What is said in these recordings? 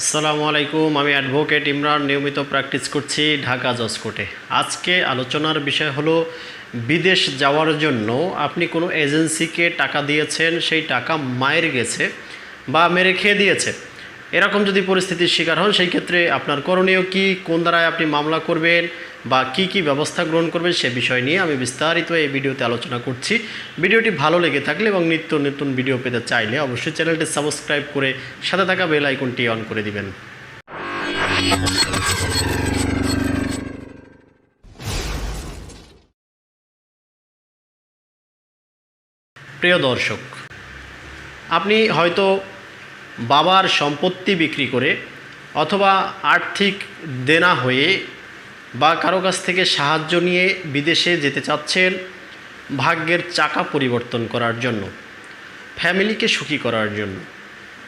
আসসালামু আলাইকুম, আমি অ্যাডভোকেট ইমরান, নিয়মিত প্র্যাকটিস করছি ঢাকা জজ কোর্টে। আজকে আলোচনার বিষয় হলো, বিদেশ যাওয়ার জন্য আপনি কোনো এজেন্সিকে টাকা দিয়েছেন, সেই টাকা মায়ের গেছে বা মেরে খেয়ে দিয়েছে। এরকম যদি পরিস্থিতির শিকার হন, সেই ক্ষেত্রে আপনার করণীয় কি? কোন দ্বারায় আপনি মামলা করবেন? বা কি কি ব্যবস্থা গ্রহণ করবেন সে বিষয় নিয়ে আমি বিস্তারিত এই ভিডিওতে আলোচনা করছি। ভিডিওটি ভালো লেগে থাকলে এবং নিত্য নতুন ভিডিও পেতে চাইলে অবশ্যই চ্যানেলটি সাবস্ক্রাইব করে সাথে থাকা বেল আইকনটি অন করে দিবেন। প্রিয় দর্শক, আপনি হয়তো বাবার সম্পত্তি বিক্রি করে অথবা আর্থিক দেনা হয়ে বা কারও কাছ থেকে সাহায্য নিয়ে বিদেশে যেতে চাচ্ছেন, ভাগ্যের চাকা পরিবর্তন করার জন্য, ফ্যামিলিকে সুখী করার জন্য,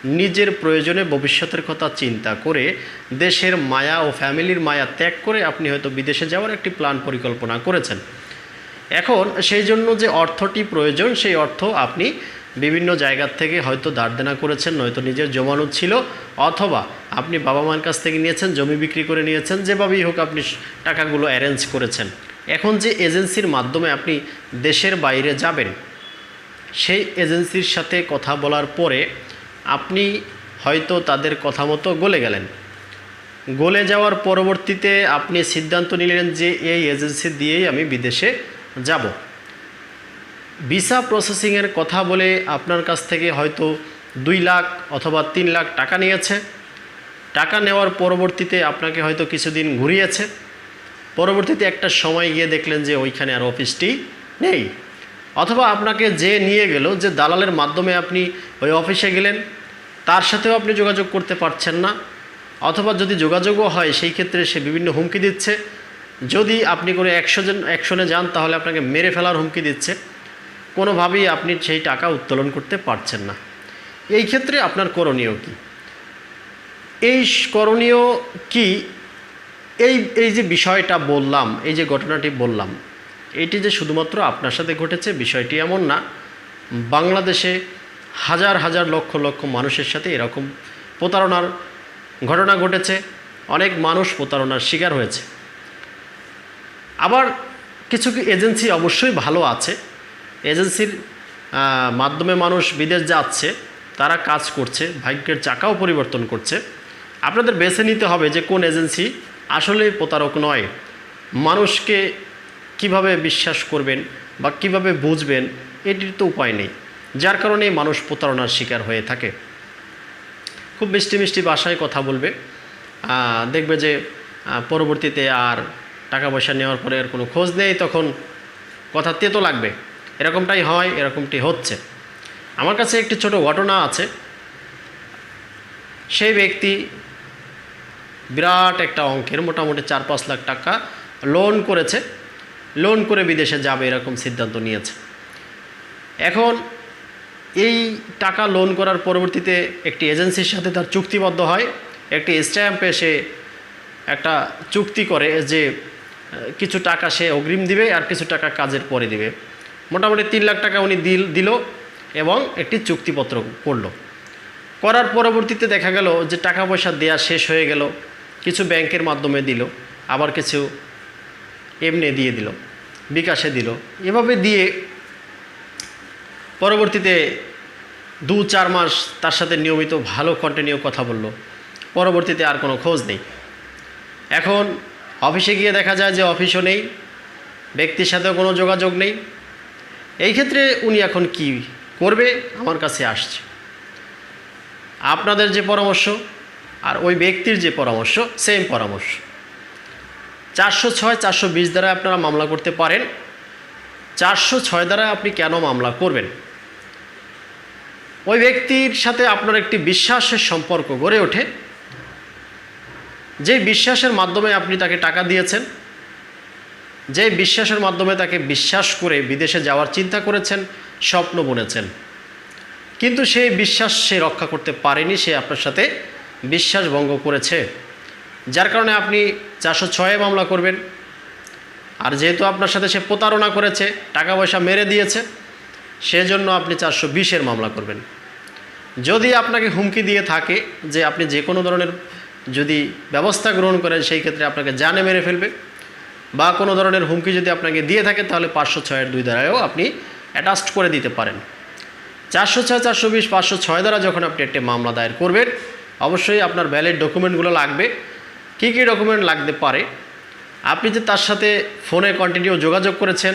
নিজের প্রয়োজনে ভবিষ্যতের কথা চিন্তা করে দেশের মায়া ও ফ্যামিলির মায়া ত্যাগ করে আপনি হয়তো বিদেশে যাওয়ার একটি প্ল্যান পরিকল্পনা করেছেন। এখন সেই জন্য যে অর্থটি প্রয়োজন, সেই অর্থ আপনি বিভিন্ন জায়গার থেকে হয়তো ধার দেনা করেছেন, নয়তো নিজের জমানো ছিল, অথবা আপনি বাবা মার কাছ থেকে নিয়েছেন, জমি বিক্রি করে নিয়েছেন, যেভাবেই হোক আপনি টাকাগুলো অ্যারেঞ্জ করেছেন। এখন যে এজেন্সির মাধ্যমে আপনি দেশের বাইরে যাবেন, সেই এজেন্সির সাথে কথা বলার পরে আপনি হয়তো তাদের কথা মতো গলে গেলেন। গলে যাওয়ার পরবর্তীতে আপনি সিদ্ধান্ত নিলেন যে এই এজেন্সি দিয়েই আমি বিদেশে যাব। ভিসা প্রসেসিংয়ের কথা বলে আপনার কাছ থেকে হয়তো দুই লাখ অথবা তিন লাখ টাকা নিয়েছে। টাকা নেওয়ার পরবর্তীতে আপনাকে হয়তো কিছুদিন ঘুরিয়েছে। পরবর্তীতে একটা সময় গিয়ে দেখলেন যে ওইখানে আর অফিসটি নেই। অথবা আপনাকে যে নিয়ে গেল, যে দালালের মাধ্যমে আপনি ওই অফিসে গেলেন, তার সাথেও আপনি যোগাযোগ করতে পারছেন না। অথবা যদি যোগাযোগও হয়, সেই ক্ষেত্রে সে বিভিন্ন হুমকি দিচ্ছে। যদি আপনি কোনো অ্যাকশন, অ্যাকশনে যান, তাহলে আপনাকে মেরে ফেলার হুমকি দিচ্ছে। কোনোভাবেই আপনি সেই টাকা উত্তোলন করতে পারছেন না। এই ক্ষেত্রে আপনার করণীয় কি? এই করণীয় কি? এই এই যে বিষয়টা বললাম, এই যে ঘটনাটি বললাম, এটি যে শুধুমাত্র আপনার সাথে ঘটেছে, বিষয়টি এমন না। বাংলাদেশে হাজার হাজার লক্ষ লক্ষ মানুষের সাথে এরকম প্রতারণার ঘটনা ঘটেছে। অনেক মানুষ প্রতারণার শিকার হয়েছে। আবার কিছু কি এজেন্সি অবশ্যই ভালো আছে। এজেন্সির মাধ্যমে মানুষ বিদেশ যাচ্ছে, তারা কাজ করছে, ভাগ্যের চাকাও পরিবর্তন করছে। আপনাদের বেছে নিতে হবে যে কোন এজেন্সি আসলেই প্রতারক নয়। মানুষকে কীভাবে বিশ্বাস করবেন বা কীভাবে বুঝবেন, এটির তো উপায় নেই। যার কারণে মানুষ প্রতারণার শিকার হয়ে থাকে। খুব মিষ্টি মিষ্টি ভাষায় কথা বলবে। দেখবে যে পরবর্তীতে আর টাকা পয়সা নেওয়ার পরে আর কোনো খোঁজ নেই, তখন কথা তেতো লাগবে। এরকমটাই হয়, এরকমটি হচ্ছে। আমার কাছে একটি ছোট ঘটনা আছে। সেই ব্যক্তি বিরাট একটা অঙ্কের মোটামুটি চার পাঁচ লাখ টাকা লোন করেছে। লোন করে বিদেশে যাবে এরকম সিদ্ধান্ত নিয়েছে। এখন এই টাকা লোন করার পরবর্তীতে একটি এজেন্সির সাথে তার চুক্তিবদ্ধ হয়। একটি স্ট্যাম্পে সে একটা চুক্তি করে যে কিছু টাকা সে অগ্রিম দিবে আর কিছু টাকা কাজের পরে দিবে। মোটামুটি তিন লাখ টাকা উনি দিল দিল এবং একটি চুক্তিপত্র করল। করার পরবর্তীতে দেখা গেল যে টাকা পয়সা দেয়া শেষ হয়ে গেল, কিছু ব্যাংকের মাধ্যমে দিল, আবার কিছু এমনি দিয়ে দিল, বিকাশে দিল। এভাবে দিয়ে পরবর্তীতে দু চার মাস তার সাথে নিয়মিত ভালো কন্টিনিউ কথা বলল। পরবর্তীতে আর কোনো খোঁজ নেই। এখন অফিসে গিয়ে দেখা যায় যে অফিসও নেই, ব্যক্তির সাথেও কোনো যোগাযোগ নেই। এই ক্ষেত্রে উনি এখন কি করবে? আমার কাছে আসছে। আপনাদের যে পরামর্শ আর ওই ব্যক্তির যে পরামর্শ সেম পরামর্শ। চারশো ছয়, চারশো বিশ দ্বারা আপনারা মামলা করতে পারেন। চারশো ছয় দ্বারা আপনি কেন মামলা করবেন? ওই ব্যক্তির সাথে আপনার একটি বিশ্বাসের সম্পর্ক গড়ে ওঠে। যে বিশ্বাসের মাধ্যমে আপনি তাকে টাকা দিয়েছেন যে বিশ্বাসের মাধ্যমে তাকে বিশ্বাস করে বিদেশে যাওয়ার চিন্তা করেছেন, স্বপ্ন বুনেছেন। কিন্তু সেই বিশ্বাস সে রক্ষা করতে পারেনি, সে আপনার সাথে বিশ্বাস ভঙ্গ করেছে। যার কারণে আপনি চারশো ছয়ে মামলা করবেন। আর যেহেতু আপনার সাথে সে প্রতারণা করেছে, টাকা পয়সা মেরে দিয়েছে, সেজন্য আপনি চারশো বিশের মামলা করবেন। যদি আপনাকে হুমকি দিয়ে থাকে যে আপনি যে কোনো ধরনের যদি ব্যবস্থা গ্রহণ করেন, সেই ক্ষেত্রে আপনাকে জানে মেরে ফেলবে। বা কোনো ধরনের হুমকি যদি আপনাকে দিয়ে থাকে, তাহলে পাঁচশো ছয়ের দুই দ্বারাও আপনি অ্যাটাস্ট করে দিতে পারেন। চারশো ছয়, চারশো বিশ, পাঁচশো ছয় দ্বারা যখন আপনি একটি মামলা দায়ের করবেন, অবশ্যই আপনার ভ্যালিড ডকুমেন্টগুলো লাগবে। কী কী ডকুমেন্ট লাগতে পারে? আপনি যে তার সাথে ফোনে কন্টিনিউ যোগাযোগ করেছেন,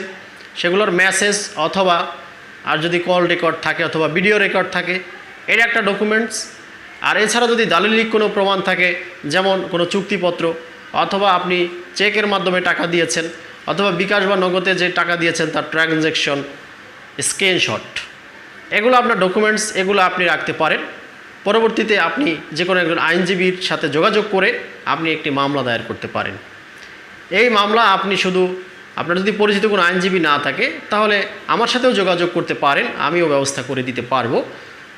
সেগুলোর মেসেজ অথবা আর যদি কল রেকর্ড থাকে অথবা ভিডিও রেকর্ড থাকে, এর একটা ডকুমেন্টস আর এছাড়া যদি দালিলিক কোনো প্রমাণ থাকে, যেমন কোনো চুক্তিপত্র অথবা আপনি চেকের মাধ্যমে টাকা দিয়েছেন, অথবা বিকাশ বা নগদে যে টাকা দিয়েছেন তার ট্রানজ্যাকশন, স্ক্রিনশট, এগুলো আপনার ডকুমেন্টস, এগুলো আপনি রাখতে পারেন। পরবর্তীতে আপনি যে কোনো একজন আইনজীবীর সাথে যোগাযোগ করে আপনি একটি মামলা দায়ের করতে পারেন। এই মামলা আপনি শুধু, আপনার যদি পরিচিত কোনো আইনজীবী না থাকে, তাহলে আমার সাথেও যোগাযোগ করতে পারেন, আমিও ব্যবস্থা করে দিতে পারব।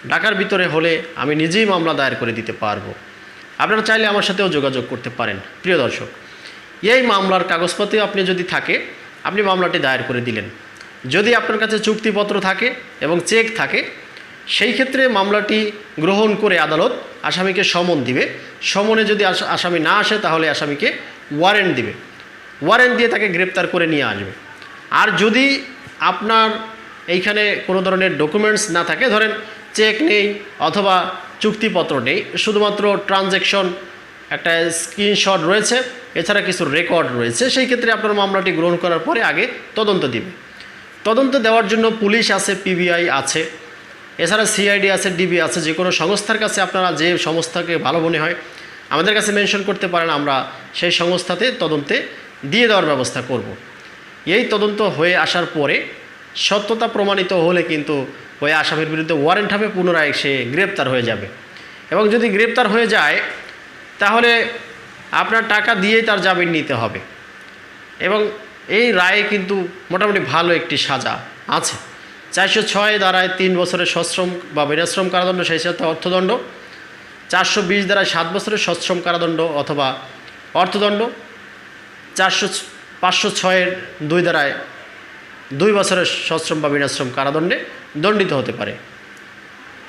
ঢাকার ভিতরে হলে আমি নিজেই মামলা দায়ের করে দিতে পারব। আপনারা চাইলে আমার সাথেও যোগাযোগ করতে পারেন। প্রিয় দর্শক, এই মামলার কাগজপত্র আপনি যদি থাকে, আপনি মামলাটি দায়ের করে দিলেন। যদি আপনার কাছে চুক্তিপত্র থাকে এবং চেক থাকে, সেই ক্ষেত্রে মামলাটি গ্রহণ করে আদালত আসামিকে সমন দিবে। সমনে যদি আস- আসামি না আসে, তাহলে আসামিকে ওয়ারেন্ট দিবে। ওয়ারেন্ট দিয়ে তাকে গ্রেপ্তার করে নিয়ে আসবে। আর যদি আপনার এইখানে কোনো ধরনের ডকুমেন্টস না থাকে, ধরেন চেক নেই অথবা চুক্তিপত্র নেই। শুধুমাত্র ট্রানজ্যাকশন একটা স্ক্রিনশট রয়েছে, এছাড়া কিছু রেকর্ড রয়েছে। সেই ক্ষেত্রে আপনার মামলাটি গ্রহণ করার পরে আগে তদন্ত দিবে। তদন্ত দেওয়ার জন্য পুলিশ আছে পিবিআই আছে, এছাড়া সিআইডি আছে ডিবি আছে, যে কোনো সংস্থার কাছে আপনারা যে সংস্থাকে ভালো মনে হয় আমাদের কাছে মেনশন করতে পারেন, আমরা সেই সংস্থাতে তদন্তে দিয়ে দেওয়ার ব্যবস্থা করব। এই তদন্ত হয়ে আসার পরে সত্যতা প্রমাণিত হলে কিন্তু ওই আসামির বিরুদ্ধে ওয়ারেন্ট হবে, পুনরায় সে গ্রেপ্তার হয়ে যাবে। এবং যদি গ্রেপ্তার হয়ে যায়, তাহলে আপনার টাকা দিয়েই তার জামিন নিতে হবে। এবং এই রায়ে কিন্তু মোটামুটি ভালো একটি সাজা আছে। চারশো ছয় দ্বারায় তিন বছরের সশ্রম বা বিনাশ্রম কারাদণ্ড, সেই সাথে অর্থদণ্ড। চারশো বিশ দ্বারায় সাত বছরের সশ্রম কারাদণ্ড অথবা অর্থদণ্ড। চারশো পাঁচশো ছয়ের দুই দ্বারায় দুই বছরের সশ্রম বা বিনাশ্রম কারাদণ্ডে দণ্ডিত হতে পারে।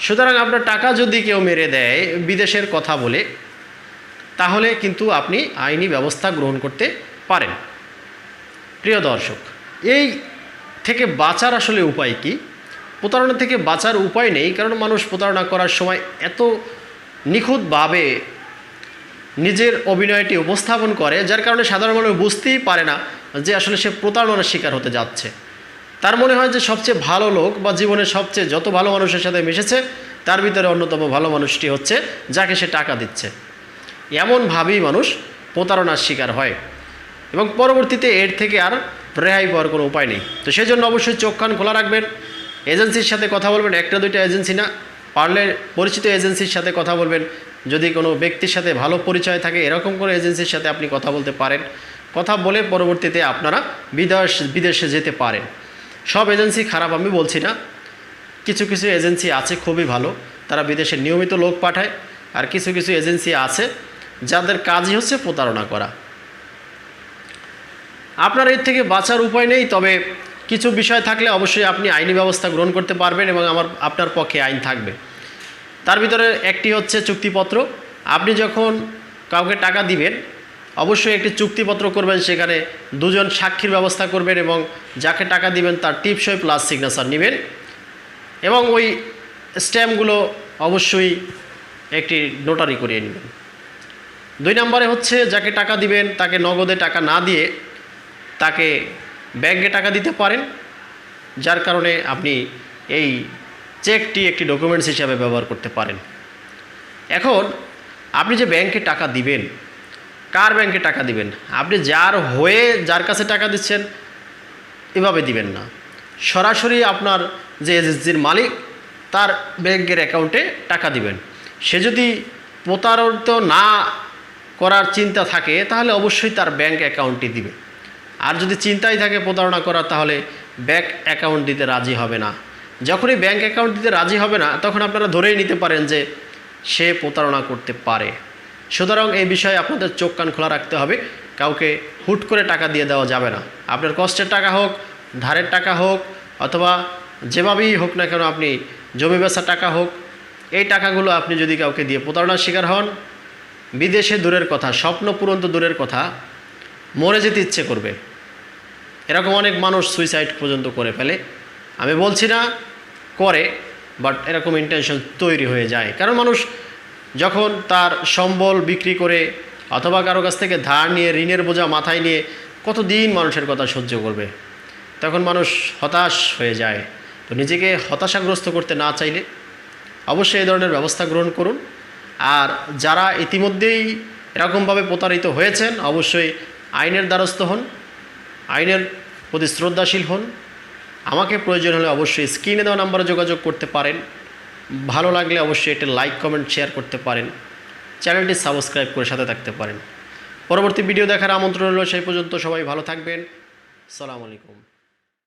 সুতরাং আপনার টাকা যদি কেউ মেরে দেয় বিদেশের কথা বলে, তাহলে কিন্তু আপনি আইনি ব্যবস্থা গ্রহণ করতে পারেন। প্রিয় দর্শক, এই থেকে বাঁচার আসলে উপায় কি? প্রতারণা থেকে বাঁচার উপায় নেই, কারণ মানুষ প্রতারণা করার সময় এত নিখুঁতভাবে নিজের অভিনয়টি উপস্থাপন করে, যার কারণে সাধারণ মানুষ বুঝতেই পারে না যে আসলে সে প্রতারণার শিকার হতে যাচ্ছে। তার মনে হয় যে সবচেয়ে ভালো লোক বা জীবনের সবচেয়ে যত ভালো মানুষের সাথে মিশেছে, তার ভিতরে অন্যতম ভালো মানুষটি হচ্ছে যাকে সে টাকা দিচ্ছে। এমনভাবেই মানুষ প্রতারণার শিকার হয় এবং পরবর্তীতে এর থেকে আর রেহাই পাওয়ার কোনো উপায় নেই। তো সেই জন্য অবশ্যই চোখ কান খোলা রাখবেন। এজেন্সির সাথে কথা বলবেন, একটা দুইটা এজেন্সি না, পারলে পরিচিত এজেন্সির সাথে কথা বলবেন। যদি কোনো ব্যক্তির সাথে ভালো পরিচয় থাকে, এরকম কোনো এজেন্সির সাথে আপনি কথা বলতে পারেন। কথা বলে পরবর্তীতে আপনারা বিদেশ, বিদেশে যেতে পারেন। সব এজেন্সি খারাপ, আমি বলছি না। কিছু কিছু এজেন্সি আছে খুবই ভালো, তারা বিদেশে নিয়মিত লোক পাঠায়, আর কিছু কিছু এজেন্সি আছে যাদের কাজই হচ্ছে প্রতারণা করা। আপনার এর থেকে বাঁচার উপায় নেই, তবে কিছু বিষয় থাকলে অবশ্যই আপনি আইনি ব্যবস্থা গ্রহণ করতে পারবেন এবং আমার, আপনার পক্ষে আইন থাকবে। তার ভিতরে একটি হচ্ছে চুক্তিপত্র। আপনি যখন কাউকে টাকা দিবেন অবশ্যই একটি চুক্তিপত্র করবেন, সেখানে দুজন সাক্ষীর ব্যবস্থা করবেন এবং যাকে টাকা দিবেন তার টিপসই প্লাস সিগনেচার নেবেন। এবং ওই স্ট্যাম্পগুলো অবশ্যই একটি নোটারি করিয়ে নেবেন। দুই নম্বরে হচ্ছে, যাকে টাকা দিবেন, তাকে নগদে টাকা না দিয়ে তাকে ব্যাংকে টাকা দিতে পারেন, যার কারণে আপনি এই চেকটি একটি ডকুমেন্টস হিসাবে ব্যবহার করতে পারেন। এখন, আপনি যে ব্যাংকে টাকা দিবেন কার ব্যাংকে টাকা দিবেন? আপনি যার হয়ে যার কাছে টাকা দিচ্ছেন, এভাবে দিবেন না। সরাসরি আপনার যে এজেন্সির মালিক, তার ব্যাংকের অ্যাকাউন্টে টাকা দিবেন। সে যদি প্রতারিত না করার চিন্তা থাকে, তাহলে অবশ্যই তার ব্যাংক অ্যাকাউন্টটি দিবে। আর যদি চিন্তাই থাকে প্রতারণা করার, তাহলে ব্যাংক অ্যাকাউন্ট দিতে রাজি হবে না। যখনই ব্যাংক অ্যাকাউন্ট দিতে রাজি হবে না, তখন আপনারা ধরেই নিতে পারেন যে সে প্রতারণা করতে পারে। সুতরাং এই বিষয়ে আপনাদের চোখ কান খোলা রাখতে হবে। কাউকে হুট করে টাকা দিয়ে দেওয়া যাবে না। আপনার কষ্টের টাকা হোক, ধারের টাকা হোক, অথবা যেভাবেই হোক না কেন আপনি জমি বেচার টাকা হোক, এই টাকাগুলো আপনি যদি কাউকে দিয়ে প্রতারণার শিকার হন, বিদেশে দূরের কথা, স্বপ্ন পূরণ তো দূরের কথা, মরে যেতে ইচ্ছে করবে। এরকম অনেক মানুষ সুইসাইড পর্যন্ত করে ফেলে। আমি বলছি না করে বাট এরকম ইন্টেনশন তৈরি হয়ে যায়। কারণ মানুষ যখন তার সম্বল বিক্রি করে অথবা কারও কাছ থেকে ধার নিয়ে, ঋণের বোঝা মাথায় নিয়ে কতদিন মানুষের কথা সহ্য করবে? তখন মানুষ হতাশ হয়ে যায়। তো নিজেকে হতাশাগ্রস্ত করতে না চাইলে অবশ্যই এই ধরনের ব্যবস্থা গ্রহণ করুন। আর যারা ইতিমধ্যেই এরকমভাবে প্রতারিত হয়েছেন, অবশ্যই আইনের দ্বারস্থ হন, আইনের প্রতি শ্রদ্ধাশীল হন। আমাকে প্রয়োজন হলে অবশ্যই স্ক্রিনে দেওয়া নাম্বারে যোগাযোগ করতে পারেন। ভালো লাগলে অবশ্যই এটা লাইক কমেন্ট শেয়ার করতে পারেন। চ্যানেলটি সাবস্ক্রাইব করে সাথে থাকতে পারেন। পরবর্তী ভিডিও দেখার আমন্ত্রণ হলো সেই পর্যন্ত। সবাই ভালো থাকবেন। সালাম আলাইকুম।